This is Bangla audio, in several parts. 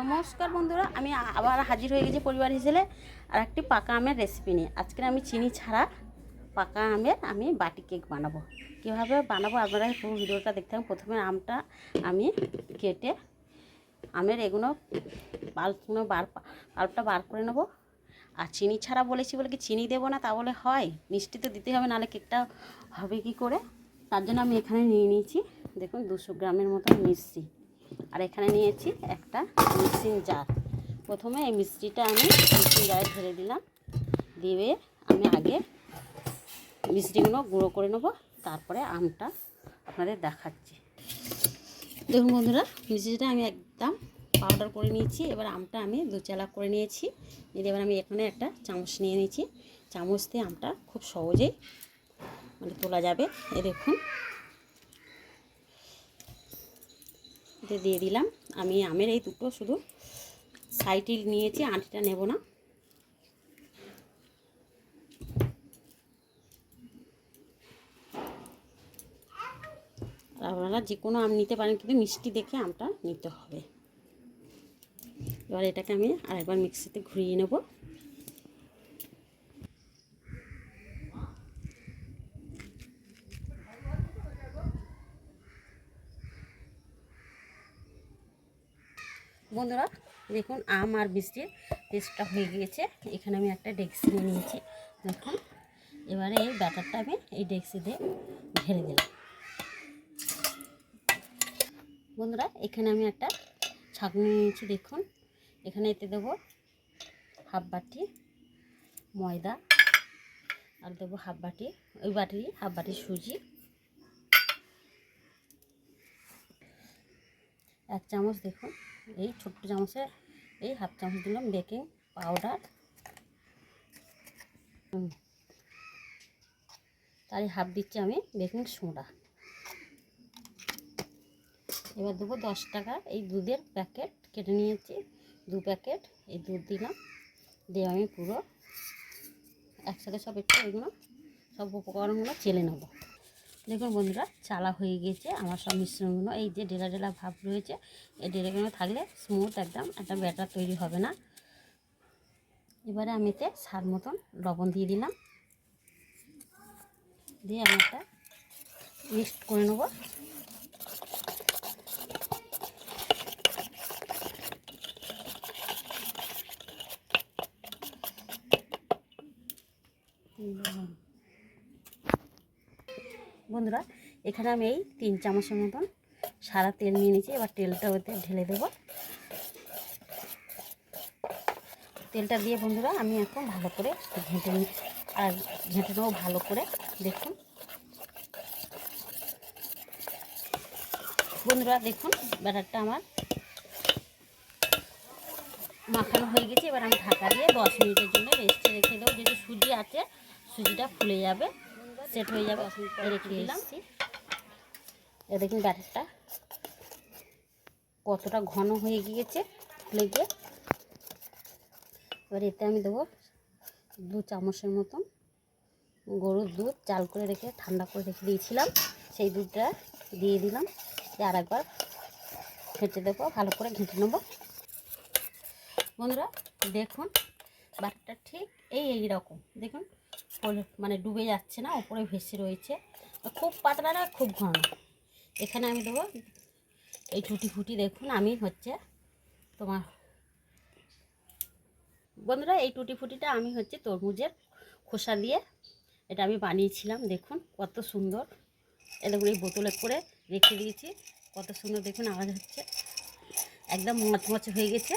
নমস্কার বন্ধুরা, আমি আবার হাজির হয়ে গেছি পরিবার হিসেবে আর একটি পাকা আমের রেসিপি নিয়ে। আজকে আমি চিনি ছাড়া পাকা আমের আমি বাটি কেক বানাবো। কীভাবে বানাবো আপনারা পুরো ভিডিওটা দেখতে হবে প্রথমে আমটা আমি কেটে আমের এগুলো পাল্পগুলো বার পাল্পটা বার করে নেব। আর চিনি ছাড়া বলেছি বলে কি চিনি দেবো না তা বলে হয়? মিষ্টি তো দিতে হবে, নাহলে কেকটা হবে কি করে? তার জন্য আমি এখানে নিয়ে নিয়েছি, দেখুন দুশো গ্রামের মতো মিষ্টি। আর এখানে নিয়েছি একটা মিক্সিং জার। প্রথমে এই মিষ্টিটা আমি মিক্সিং জারে ঢেলে দিলাম। দিয়ে আমি আগে মিষ্টিগুলো গুঁড়ো করে নেব, তারপরে আমটা আপনাদের দেখাচ্ছি। দেখুন বন্ধুরা, মিষ্টিটা আমি একদম পাউডার করে নিয়েছি, এবার আমটা আমি দু চালা করে নিয়েছি। দিয়ে এবার আমি এখানে একটা চামচ নিয়ে নিয়েছি। চামচ দিয়ে আমটা খুব সহজেই মানে তোলা যাবে। এ দেখুন এতে দিয়ে দিলাম। আমি আমের এই দুটো শুধু সাইডে নিয়েছি, আঁটিটা নেব না। আপনারা যে কোনো আম নিতে পারেন, কিন্তু মিষ্টি দেখে আমটা নিতে হবে। এবার এটাকে আমি আরেকবার মিক্সিতে ঘুরিয়ে নেব। বন্ধুরা, দেখুন, আম আর মিষ্টির পেস্টটা হয়ে গিয়েছে। এখানে আমি একটা ডেক্সি নিয়ে নিয়েছি। দেখুন, এবারে এই ব্যাটারটা আমি এই ডেক্সিতে ঢেলে দিলাম। বন্ধুরা, এখানে আমি একটা ছাঁকনি নিয়েছি, দেখুন। এখানে এতে দেবো হাফ বাটি ময়দা, আর দেবো হাফ বাটি, ওই বাটি, হাফ বাটি সুজি, এক চামচ, দেখুন। এই ছোট্ট চামচে, এই হাফ চামচ দিলাম বেকিং পাউডার। তারই হাফ দিচ্ছি আমি বেকিং সোডা। এবার দেবো দশ টাকা। এই দুধের প্যাকেট কেটে নিয়েছি, দু প্যাকেট। এই দুধ দিলাম, দিয়ে আমি পুরো একসাথে সব একটু এগুলো, সব উপকরণগুলো চেলে নেব। দেখুন বন্ধুরা, চালা হয়ে গিয়েছে আমার সব মিশ্রণগুলো। এই যে ডেলা ডেলা ভাব রয়েছে, এই ডেলাগুলো থাকলে স্মুথ একদম একটা ব্যাটার তৈরি হবে না। এবারে আমি এতে স্বাদ মতন লবণ দিয়ে দিলাম। দিয়ে আমি একটা মিক্সড করে নেব। বন্ধুরা, এখানে আমি এই তিন চামচের মতন সারা তেল নিয়ে নিয়েছি। এবার তেলটা ওতে ঢেলে দেব। তেলটা দিয়ে বন্ধুরা, আমি এখন ভালো করে ঘেঁটে আর ঘেঁটে নেব ভালো করে, দেখুন। বন্ধুরা, দেখুন, ব্যাটারটা আমার মাখানো হয়ে গেছে। এবার আমি ঢাকা দিয়ে দশ মিনিটের জন্য রেস্টে রেখে দেবো। যেহেতু সুজি আছে, সুজিটা ফুলে যাবে। সেট হয়ে যাবে। রেখে দিলাম এ দেখুন ব্যাটারটা কতটা ঘন হয়ে গিয়েছে ফুলে গিয়ে এবার এতে আমি দেবো দু চামচের মতন গরুর দুধ চাল করে রেখে ঠান্ডা করে রেখে দিয়েছিলাম। সেই দুধটা দিয়ে দিলাম। আর একবার ঘেঁটে দেবো ভালো করে ঘেঁটে নেব। বন্ধুরা দেখুন বাটারটা ঠিক এই এই রকম। দেখুন মানে ডুবে যাচ্ছে না, ওপরে ভেসে রয়েছে। খুব পাতলা না, খুব ঘন। এখানে আমি দেবো, এই টুটি ফুটি দেখুন, আমি হচ্ছে তোমার বন্ধুরা, এই টুটি ফুটিটা আমি হচ্ছে তরমুজের খোসা দিয়ে এটা আমি বানিয়েছিলাম, দেখুন কত সুন্দর। এ এই বোতলে করে রেখে দিয়েছি, কত সুন্দর, দেখুন আওয়াজ হচ্ছে। একদম মচমচে হয়ে গেছে।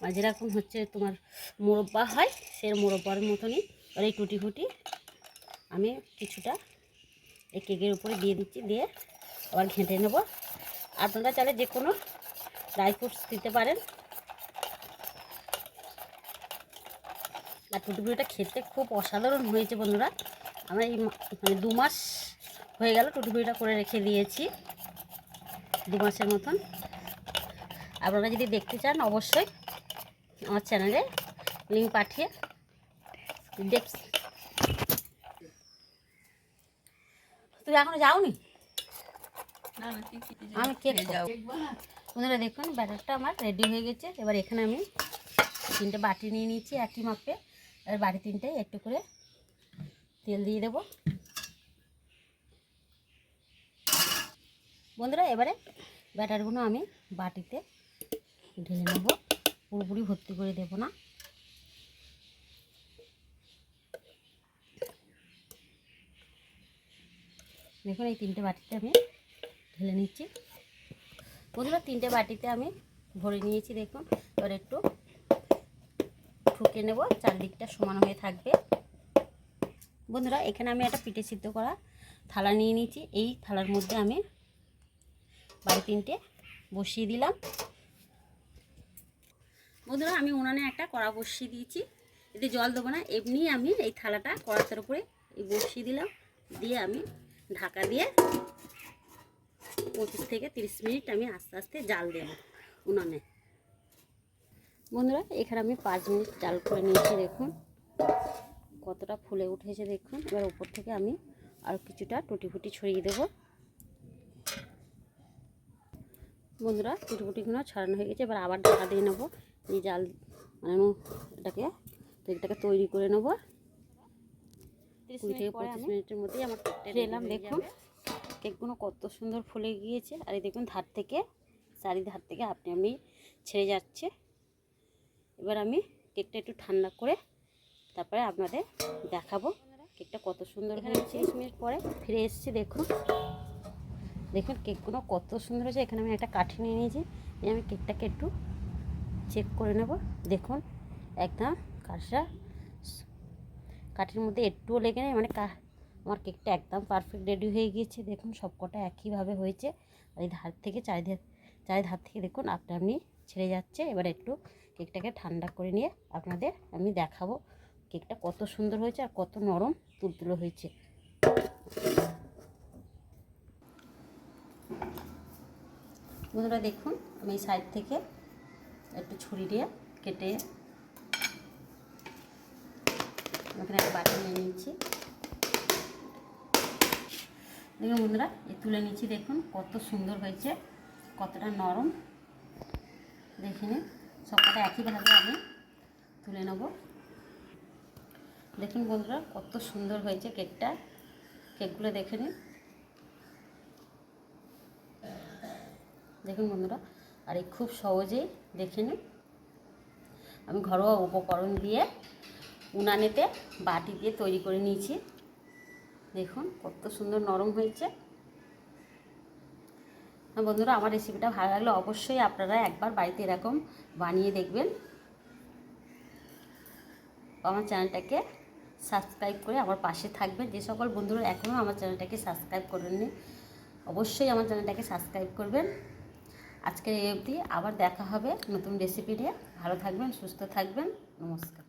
মানে যেরকম হচ্ছে তোমার মোরব্বা হয় সে মোরব্বার মতনই আর এই টুটি ফুটি আমি কিছুটা এই কেকের উপরে দিয়ে দিচ্ছি, দিয়ে আবার ঘেঁটে নেব। আপনারা চাইলে যে কোনো ড্রাই ফ্রুটস দিতে পারেন। আর টুটি ফুটিটা খেতে খুব অসাধারণ হয়েছে বন্ধুরা। আমরা এই মানে দু মাস হয়ে গেল টুটি ফুটিটা করে রেখে দিয়েছি, দু মাসের মতন। আপনারা যদি দেখতে চান, অবশ্যই আমার চ্যানেলে লিঙ্ক পাঠিয়ে দেখ তুমি এখনও যাওনি? আমি কেক যাও বন্ধুরা দেখুন ব্যাটারটা আমার রেডি হয়ে গেছে। এবার এখানে আমি তিনটে বাটি নিয়ে নিয়েছি একই মাপে। এবার বাটি তিনটে একটু করে তেল দিয়ে দেবো। বন্ধুরা এবারে ব্যাটারগুলো আমি বাটিতে ঢেলে নেব। পুরোপুরি ভর্তি করে দেবো না। দেখুন, এই তিনটে বাটিতে আমি ঢেলে নিচ্ছি। বন্ধুরা তিনটে বাটিতে আমি ভরে নিয়েছি, দেখুন। এবার একটু ঠুকে নেব, চারদিকটা সমান হয়ে থাকবে। বন্ধুরা, এখানে আমি একটা পিঠে সিদ্ধ করা থালা নিয়ে নিয়েছি। এই থালার মধ্যে আমি বাড়ি তিনটে বসিয়ে দিলাম। বন্ধুরা, আমি উনানে একটা কড়া বসিয়ে দিয়েছি। এতে জল দেবো না, এমনি আমি এই থালাটা কড়াতের উপরে বসিয়ে দিলাম। দিয়ে আমি ঢাকা দিয়ে পঁচিশ থেকে তিরিশ মিনিট আমি আস্তে আস্তে জাল দেব উনানে। বন্ধুরা, এখানে আমি পাঁচ মিনিট জাল করে নিয়েছি, দেখুন। কতটা ফুলে উঠেছে, দেখুন। এবার উপর থেকে আমি আর কিছুটা টুটি ফুটি ছড়িয়ে দেব। বন্ধুরা টুটি ফুটিগুলো ছড়ানো হয়ে গেছে, এবার আবার ঢাকা দিয়ে নেব। এই জাল মানে এটাকে এটাকে তৈরি করে নেব। কুড়ি থেকে পঁচিশ মিনিটের মধ্যেই আমার কেকটা এলাম দেখুন। কেকগুলো কত সুন্দর ফুলে গিয়েছে। আর এই দেখুন ধার থেকে চারি ধার থেকে আপনি আপনি ছেড়ে যাচ্ছে। এবার আমি কেকটা একটু ঠান্ডা করে তারপরে আপনাদের দেখাবো কেকটা কত সুন্দর হয়েছে। মিনিট পরে ফিরে এসেছি দেখুন। দেখুন কেকগুলো কত সুন্দর হয়েছে। এখানে আমি একটা কাঠি নিয়ে নিয়েছি। আমি কেকটাকে একটু চেক করে নেব। দেখুন একদম কাঠটা কাঠির মধ্যে একটুও লেগে নেই মানে কা আমার কেকটা একদম পারফেক্ট রেডি হয়ে গিয়েছে। দেখুন সবকটা একইভাবে হয়েছে। এই ধার থেকে চারিধার চারি ধার থেকে দেখুন আপনি আপনি ছেড়ে যাচ্ছে। এবার একটু কেকটাকে ঠান্ডা করে নিয়ে আপনাদের আমি দেখাবো কেকটা কত সুন্দর হয়েছে আর কত নরম তুলতুলো হয়েছে। বন্ধুরা দেখুন আমি এই সাইড থেকে একটু ছুরি দিয়ে কেটে ওখানে একটা বাটি নিয়ে নিয়েছি দেখুন বন্ধুরা, এই তুলে নিচ্ছি, দেখুন কত সুন্দর হয়েছে, কতটা নরম। দেখে নিন, সবকটা একইভাবে আমি তুলে নেব। দেখুন বন্ধুরা, কত সুন্দর হয়েছে কেকটা। কেকগুলো দেখে নিন। দেখুন বন্ধুরা, আর এই খুব সহজেই দেখে নিন। আমি ঘরোয়া উপকরণ দিয়ে উনানেতে বাটি দিয়ে তৈরি করে নিয়েছি। দেখুন কত সুন্দর নরম হয়েছে। হ্যাঁ বন্ধুরা, আমার রেসিপিটা ভালো লাগলে অবশ্যই আপনারা একবার বাড়িতে এরকম বানিয়ে দেখবেন। আমার চ্যানেলটাকে সাবস্ক্রাইব করে আমার পাশে থাকবেন। যে সকল বন্ধুরা এখনও আমার চ্যানেলটাকে সাবস্ক্রাইব করেননি, অবশ্যই আমার চ্যানেলটাকে সাবস্ক্রাইব করবেন। আজকের এই অবধি আবার দেখা হবে নতুন রেসিপি নিয়ে। ভালো থাকবেন, সুস্থ থাকবেন। নমস্কার।